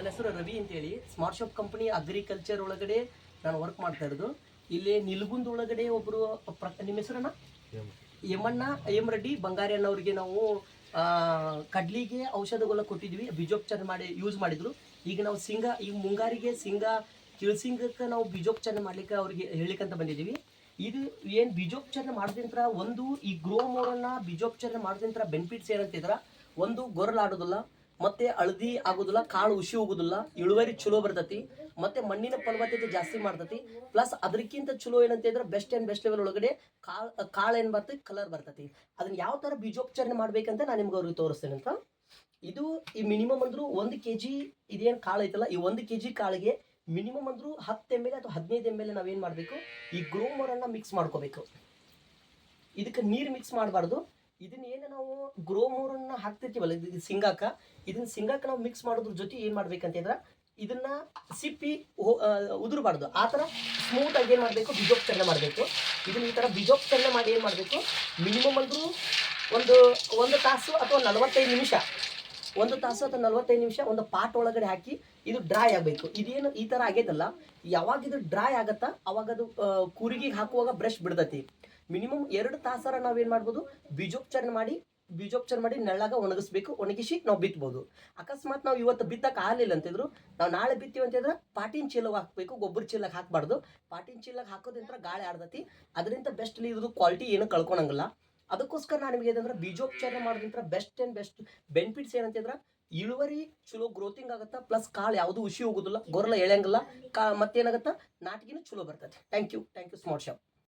ನನ್ನ ಹೆಸರು ರವಿ ಅಂತೇಳಿ. ಸ್ಮಾರ್ಟ್ ಶಾಪ್ ಕಂಪನಿ ಅಗ್ರಿಕಲ್ಚರ್ ಒಳಗಡೆ ನಾನು ವರ್ಕ್ ಮಾಡ್ತಾ ಇರೋದು. ಇಲ್ಲಿ ನಿಲ್ಗುಂದ್ ಒಳಗಡೆ ಒಬ್ರು ನಿಮ್ಮ ಹೆಸರನ್ನ ಯಮಣ್ಣ ಎಂ ರೆಡ್ಡಿ ಬಂಗಾರಿ ಅನ್ನೋರಿಗೆ ನಾವು ಕಡ್ಲಿಗೆ ಔಷಧಗಳ ಕೊಟ್ಟಿದ್ವಿ. ಬೀಜೋಪಚಾರ ಮಾಡಿ ಯೂಸ್ ಮಾಡಿದ್ರು. ಈಗ ನಾವು ಸಿಂಗ ಈ ಮುಂಗಾರಿಗೆ ಸಿಂಗ ಕಿಳ್ಸಿಂಗಕ್ಕೆ ನಾವು ಬೀಜೋಪಚಾರ ಮಾಡ್ಲಿಕ್ಕೆ ಅವ್ರಿಗೆ ಹೇಳಿಕಂತ ಬಂದಿದ್ದೀವಿ. ಇದು ಏನು ಬೀಜೋಪಚಾರ ಮಾಡಿದಂತ್ರ ಒಂದು ಈ ಗ್ರೋ ಮೋರನ್ನ ಬೀಜೋಪಚಾರ ಮಾಡಿದಂತ್ರ ಬೆನಿಫಿಟ್ಸ್ ಏನಂತಿದ್ರ ಒಂದು ಗೊರಲಾಡೋದಿಲ್ಲ ಮತ್ತೆ ಹಳದಿ ಆಗೋದಿಲ್ಲ, ಕಾಳು ಉಸಿ ಹೋಗುದಿಲ್ಲ, ಇಳುವರಿ ಚಲೋ ಬರ್ತತಿ, ಮತ್ತೆ ಮಣ್ಣಿನ ಫಲವತ್ತತೆ ಜಾಸ್ತಿ ಮಾಡ್ತತಿ ಪ್ಲಸ್ ಅದಕ್ಕಿಂತ ಚಲೋ ಏನಂತ ಬೆಸ್ಟ್ ಅಂಡ್ ಬೆಸ್ಟ್ ಲೆವೆಲ್ ಒಳಗಡೆ ಕಾಳು ಕಾಳು ಏನು ಬರ್ತೈತಿ ಕಲರ್ ಬರ್ತತಿ. ಅದನ್ನ ಯಾವ ತರ ಬೀಜೋಪಚಾರಣೆ ಮಾಡ್ಬೇಕಂತ ನಾನು ನಿಮ್ಗೆ ಅವ್ರಿಗೆ ತೋರಿಸ್ತೇನೆ ಅಂತ. ಇದು ಈ ಮಿನಿಮಮ್ ಅಂದ್ರು ಒಂದು ಕೆ ಜಿ ಇದೇನು ಕಾಳು ಐತಲ್ಲ, ಈ ಒಂದು ಕೆ ಜಿ ಕಾಳಿಗೆ ಮಿನಿಮಮ್ ಅಂದ್ರು ಹತ್ತು ಎಂ ಎಲ್ ಅಥವಾ ಹದಿನೈದು ಎಂ ಎಲ್ ನಾವೇನು ಮಾಡಬೇಕು, ಈ ಗ್ರೋಮರನ್ನ ಮಿಕ್ಸ್ ಮಾಡ್ಕೋಬೇಕು. ಇದಕ್ಕೆ ನೀರು ಮಿಕ್ಸ್ ಮಾಡಬಾರ್ದು. ಇದನ್ನ ಏನು ನಾವು ಗ್ರೋಮೋರನ್ನ ಹಾಕ್ತಿರ್ತೀವಲ್ಲ ಸಿಂಗಾಕ, ಇದನ್ನ ಸಿಂಗಾಕ ನಾವು ಮಿಕ್ಸ್ ಮಾಡೋದ್ರ ಜೊತೆ ಏನು ಮಾಡ್ಬೇಕಂತಂದ್ರೆ ಇದನ್ನ ಸಿಪ್ಪಿ ಉದುರಬಾರ್ದು. ಆ ಥರ ಸ್ಮೂತ್ ಆಗಿ ಏನು ಮಾಡಬೇಕು? ಬೀಜೋಪಚಾರಣೆ ಮಾಡಬೇಕು. ಇದನ್ನ ಈ ಥರ ಬೀಜೋಪಚಾರಣೆ ಮಾಡಿ ಏನು ಮಾಡಬೇಕು? ಮಿನಿಮಮ್ ಅಂದರೂ ಒಂದು ಒಂದು ತಾಸು ಅಥವಾ ನಲವತ್ತೈದು ನಿಮಿಷ ಒಂದು ತಾಸು ಅಥವಾ ನಲವತ್ತೈದು ನಿಮಿಷ ಒಂದು ಪಾಟ್ ಒಳಗಡೆ ಹಾಕಿ ಇದು ಡ್ರೈ ಆಗಬೇಕು. ಇದೇನು ಈ ಥರ ಆಗೈತಲ್ಲ ಯಾವಾಗ ಇದು ಡ್ರೈ ಆಗತ್ತಾ ಅವಾಗ ಅದು ಆ, ಹಾಕುವಾಗ ಬ್ರಷ್ ಬಿಡ್ತೈತಿ. ಮಿನಿಮಮ್ ಎರಡು ತಾಸರ ನಾವೇನು ಮಾಡ್ಬೋದು? ಬೀಜೋಪಚಾರ ಮಾಡಿ ಬೀಜೋಪಚಾರ ಮಾಡಿ ನೆಳ್ಳಾಗ ಒಣಗಿಸ್ಬೇಕು ಒಣಗಿಸಿ ನಾವು ಬಿತ್ಬೋದು. ಅಕಸ್ಮಾತ್ ನಾವು ಇವತ್ತು ಬಿತ್ತಕ್ಕೆ ಆಗಲಿಲ್ಲ ಅಂತಿದ್ರು ನಾವು ನಾಳೆ ಬಿತ್ತೀವಿ ಅಂತಂದ್ರೆ ಪಾಟಿನ ಚೀಲಕ್ಕೆ ಹಾಕಬೇಕು ಗೊಬ್ಬರ ಚೀಲಕ್ಕೆ ಹಾಕಬಾರ್ದು. ಪಾಟಿನ ಚೀಲಕ್ಕೆ ಹಾಕೋದ್ರಿಂದ ಗಾಳಿ ಆಡ್ದತಿ ಅದರಿಂದ ಬೆಸ್ಟ್ಲಿ ಇರೋದು ಕ್ವಾಲಿಟಿ ಏನು ಕಳ್ಕೊಳಂಗಿಲ್ಲ. ಅದಕ್ಕೋಸ್ಕರ ನಾನು ನಿಮಗೆ ಏನಂದ್ರೆ ಬೀಜೋಪಚಾರ ಮಾಡೋದ್ರಿಂದ ಬೆಸ್ಟ್ ಆ್ಯಂಡ್ ಬೆಸ್ಟ್ ಬೆನಿಫಿಟ್ಸ್ ಏನಂತಂದ್ರೆ ಇಳುವರಿ ಚಲೋ ಗ್ರೋತಿಂಗ್ ಆಗುತ್ತಾ ಪ್ಲಸ್ ಕಾಳು ಯಾವುದು ಉಸಿ ಹೋಗೋದಿಲ್ಲ, ಗೊರಲ ಎಳೆಯಂಗಿಲ್ಲ, ಕಾ ಮತ್ತೇನಾಗತ್ತಾ ನಾಟಿಗಿನ ಚಲೋ ಬರ್ತೈತೆ. Thank you thank you smart shop